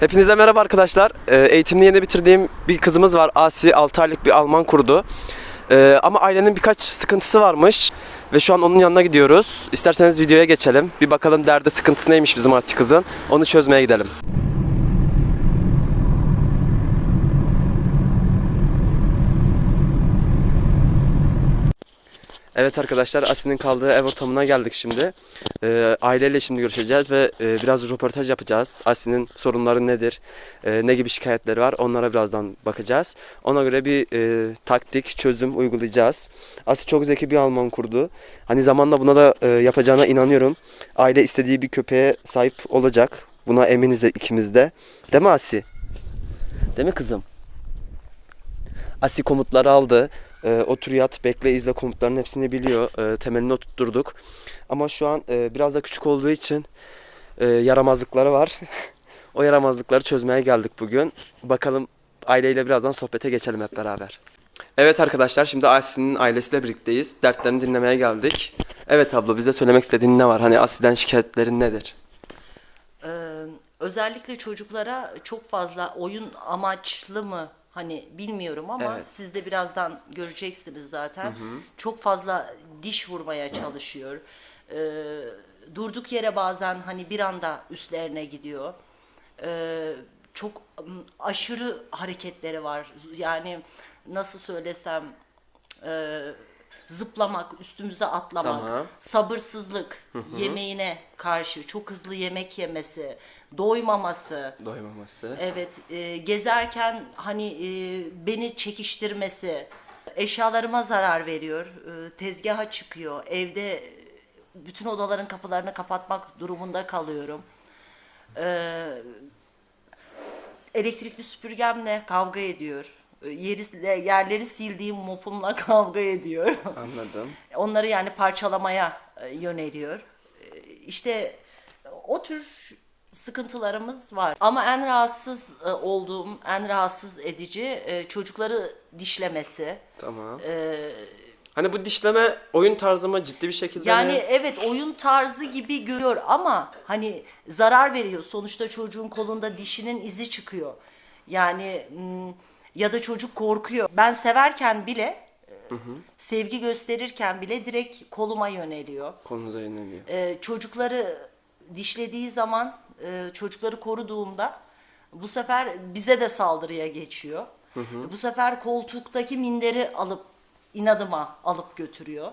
Hepinize merhaba arkadaşlar. Ee, eğitimini yeni bitirdiğim bir kızımız var. Asi 6 aylık bir Alman kurdu. Ee, ama ailenin birkaç sıkıntısı varmış. Ve şu an onun yanına gidiyoruz. İsterseniz videoya geçelim. Bir bakalım derdi sıkıntısı neymiş bizim Asi kızın. Onu çözmeye gidelim. Evet arkadaşlar Asi'nin kaldığı ev ortamına geldik şimdi. Ee, aileyle şimdi görüşeceğiz ve e, biraz röportaj yapacağız. Asi'nin sorunları nedir, e, ne gibi şikayetleri var onlara birazdan bakacağız. Ona göre bir e, taktik, çözüm uygulayacağız. Asi çok zeki bir Alman kurdu. Hani zamanla buna da e, yapacağına inanıyorum. Aile istediği bir köpeğe sahip olacak. Buna eminiz de ikimiz de. Değil mi Asi? Değil mi kızım? Asi komutları aldı. E, otur yat, bekle, izle komutların hepsini biliyor. E, temelini oturtturduk. Ama şu an e, biraz da küçük olduğu için e, yaramazlıkları var. o yaramazlıkları çözmeye geldik bugün. Bakalım aileyle birazdan sohbete geçelim hep beraber. Evet arkadaşlar şimdi Asi'nin ailesiyle birlikteyiz. Dertlerini dinlemeye geldik. Evet abla bize söylemek istediğin ne var? Hani Asi'den şikayetlerin nedir? Ee, özellikle çocuklara çok fazla oyun amaçlı mı hani bilmiyorum ama Evet. siz de birazdan göreceksiniz zaten. Çok fazla diş vurmaya çalışıyor. Ee, durduk yere bazen hani bir anda üstlerine gidiyor. Ee, çok ım, aşırı hareketleri var. Yani nasıl söylesem e, zıplamak, üstümüze atlamak, Tamam. sabırsızlık, yemeğine karşı çok hızlı yemek yemesi, doymaması, Doymaması. evet e, gezerken hani e, beni çekiştirmesi, eşyalarıma zarar veriyor, e, tezgaha çıkıyor, evde bütün odaların kapılarını kapatmak durumunda kalıyorum. E, elektrikli süpürgemle kavga ediyor. Yeri, yerleri sildiğim mopumla kavga ediyor. Anladım. Onları yani parçalamaya e, yöneliyor. E, İşte o tür sıkıntılarımız var. Ama en rahatsız e, olduğum, en rahatsız edici çocukları dişlemesi. Tamam. E, Hani bu dişleme oyun tarzı mı ciddi bir şekilde Yani mi? evet oyun tarzı gibi görüyor ama hani zarar veriyor. Sonuçta çocuğun kolunda dişinin izi çıkıyor. Yani ya da çocuk korkuyor. Ben severken bile e, sevgi gösterirken bile direkt koluma yöneliyor. Konunuza yöneliyor. Ee, çocukları dişlediği zaman e, çocukları koruduğumda bu sefer bize de saldırıya geçiyor. Bu sefer koltuktaki minderi alıp inadıma alıp götürüyor.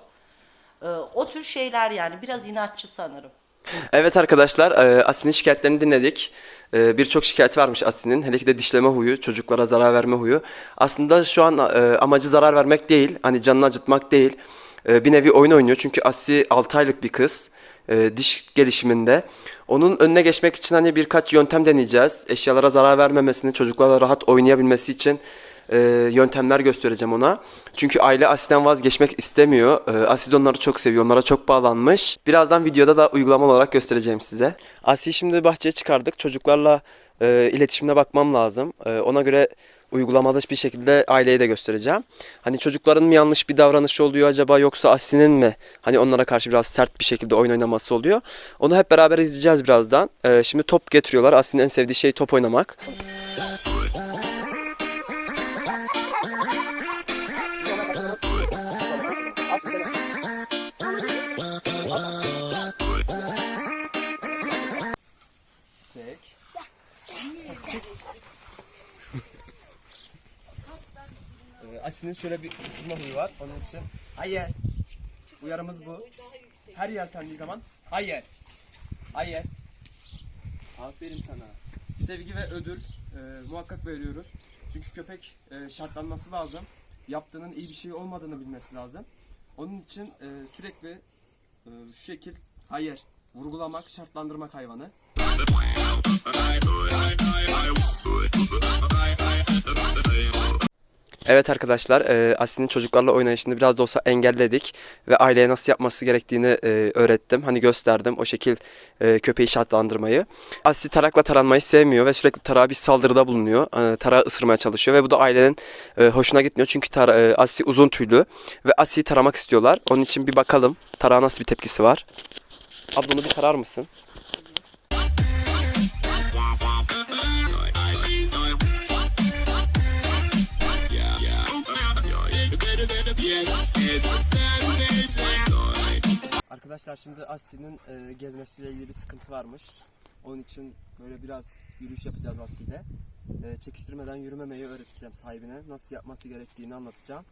Ee, o tür şeyler yani biraz inatçı sanırım. Evet arkadaşlar e, Asin'in şikayetlerini dinledik. E, Birçok şikayeti varmış Asin'in. Hele ki de dişleme huyu, çocuklara zarar verme huyu. Aslında şu an e, amacı zarar vermek değil, hani canını acıtmak değil. Bir nevi oyun oynuyor çünkü Asi 6 aylık bir kız. Diş gelişiminde. Onun önüne geçmek için hani birkaç yöntem deneyeceğiz. Eşyalara zarar vermemesini, çocuklarla rahat oynayabilmesi için e, yöntemler göstereceğim ona. Çünkü aile Asi'den vazgeçmek istemiyor. E, Asi de onları çok seviyor. Onlara çok bağlanmış. Birazdan videoda da uygulama olarak göstereceğim size. Asi'yi şimdi bahçeye çıkardık. Çocuklarla e, iletişimine bakmam lazım. E, ona göre uygulamada bir şekilde aileye de göstereceğim. Hani çocukların mı yanlış bir davranışı oluyor acaba yoksa Asi'nin mi? Hani onlara karşı biraz sert bir şekilde oyun oynaması oluyor. Onu hep beraber izleyeceğiz birazdan. E, şimdi top getiriyorlar. Asi'nin en sevdiği şey top oynamak. Asin'in şöyle bir ısırma huyu var. Onun için hayır. Uyarımız bu. Her yeltendiği zaman hayır. Hayır. Aferin sana. Sevgi ve ödül e, muhakkak veriyoruz. Çünkü köpek e, şartlanması lazım. Yaptığının iyi bir şey olmadığını bilmesi lazım. Onun için e, sürekli e, şu şekil hayır vurgulamak, şartlandırmak hayvanı. Evet arkadaşlar, e, Asi'nin çocuklarla oynayışını biraz da olsa engelledik ve aileye nasıl yapması gerektiğini e, öğrettim. Hani gösterdim o şekil e, köpeği şartlandırmayı. Asi tarakla taranmayı sevmiyor ve sürekli tarağa bir saldırıda bulunuyor. E, tarağı ısırmaya çalışıyor ve bu da ailenin hoşuna gitmiyor. Çünkü tara- e, Asi uzun tüylü ve Asi'yi taramak istiyorlar. Onun için bir bakalım tarağa nasıl bir tepkisi var. Abla onu bir tarar mısın? Arkadaşlar şimdi Asi'nin e, gezmesiyle ilgili bir sıkıntı varmış. Onun için böyle biraz yürüyüş yapacağız Asi'yle. E, çekiştirmeden yürümemeyi öğreteceğim sahibine. Nasıl yapması gerektiğini anlatacağım.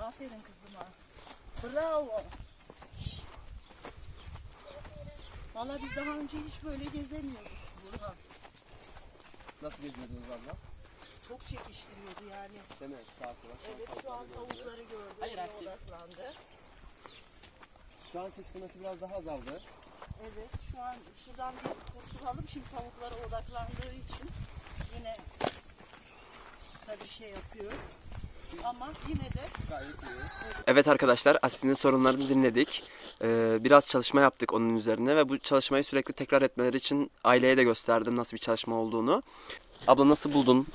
Aferin kızıma. Bravo. Valla biz daha önce hiç böyle gezemiyorduk burada. Nasıl geziyordunuz abla? Çok çekiştiriyordu yani. Değil mi? Sağa sola. Evet şu an tavukları gördüm. Hayır odaklandı. Şu an çekiştirmesi biraz daha azaldı. Evet şu an şuradan bir kurtulalım. Şimdi tavuklara odaklandığı için yine tabii şey yapıyor. Ama yine de Evet arkadaşlar Asi'nin sorunlarını dinledik. Ee, biraz çalışma yaptık onun üzerine ve bu çalışmayı sürekli tekrar etmeleri için aileye de gösterdim nasıl bir çalışma olduğunu. Abla nasıl buldun?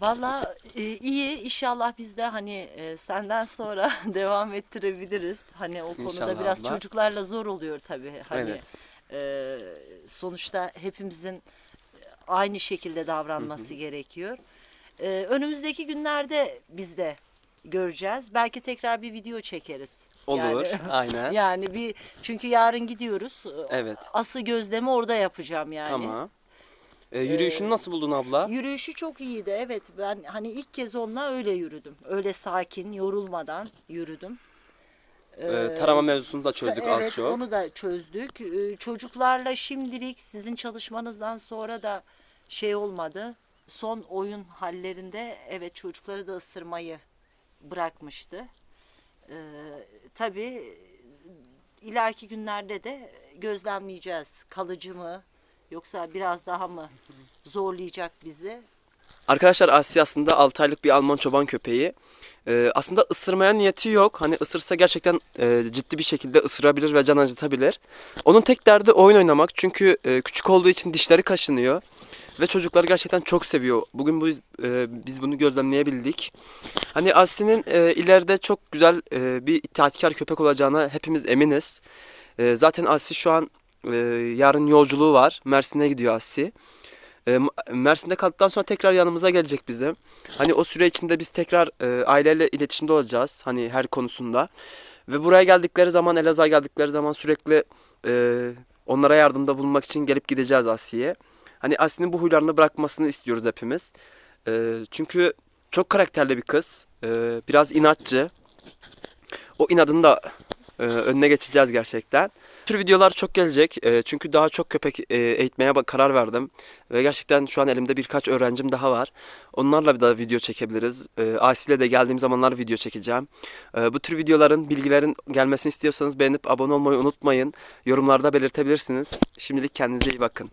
Valla e, iyi inşallah biz de hani e, senden sonra devam ettirebiliriz. Hani o konuda İnşallah biraz abla. çocuklarla zor oluyor tabii. Hani Evet. e, sonuçta hepimizin aynı şekilde davranması gerekiyor. E, önümüzdeki günlerde biz de göreceğiz. Belki tekrar bir video çekeriz. Olur. Yani, Aynen. yani bir çünkü yarın gidiyoruz. Evet. Ası gözlemi orada yapacağım yani. Tamam. Ee, yürüyüşünü nasıl buldun abla? Yürüyüşü çok iyiydi. Evet ben hani ilk kez onunla öyle yürüdüm. Öyle sakin, yorulmadan yürüdüm. Ee, tarama mevzusunu da çözdük evet, az çok. onu da çözdük. Ee, Çocuklarla şimdilik sizin çalışmanızdan sonra da şey olmadı. Son oyun hallerinde evet çocukları da ısırmayı bırakmıştı. Ee, tabii ileriki günlerde de gözlemleyeceğiz. Kalıcı mı yoksa biraz daha mı zorlayacak bizi? Arkadaşlar Asya aslında 6 aylık bir Alman çoban köpeği. Ee, aslında ısırmaya niyeti yok. Hani ısırsa gerçekten e, ciddi bir şekilde ısırabilir ve can acıtabilir. Onun tek derdi oyun oynamak. Çünkü e, küçük olduğu için dişleri kaşınıyor. Ve çocukları gerçekten çok seviyor. Bugün bu, e, biz bunu gözlemleyebildik. Hani Asi'nin e, ileride çok güzel e, bir itaatkar köpek olacağına hepimiz eminiz. E, zaten Asi şu an e, yarın yolculuğu var. Mersin'e gidiyor Asi. E, Mersin'de kaldıktan sonra tekrar yanımıza gelecek bizim. Hani o süre içinde biz tekrar e, aileyle iletişimde olacağız. Hani her konusunda. Ve buraya geldikleri zaman, Elazığ'a geldikleri zaman sürekli e, onlara yardımda bulunmak için gelip gideceğiz Asiye'ye. Hani Asi'nin bu huylarını bırakmasını istiyoruz hepimiz. E, çünkü çok karakterli bir kız. E, biraz inatçı. O inadını da e, önüne geçeceğiz gerçekten. Tür videolar çok gelecek. E, çünkü daha çok köpek e, eğitmeye karar verdim. Ve gerçekten şu an elimde birkaç öğrencim daha var. Onlarla bir daha video çekebiliriz. E, Asi'yle de geldiğim zamanlar video çekeceğim. E, bu tür videoların, bilgilerin gelmesini istiyorsanız beğenip abone olmayı unutmayın. Yorumlarda belirtebilirsiniz. Şimdilik kendinize iyi bakın.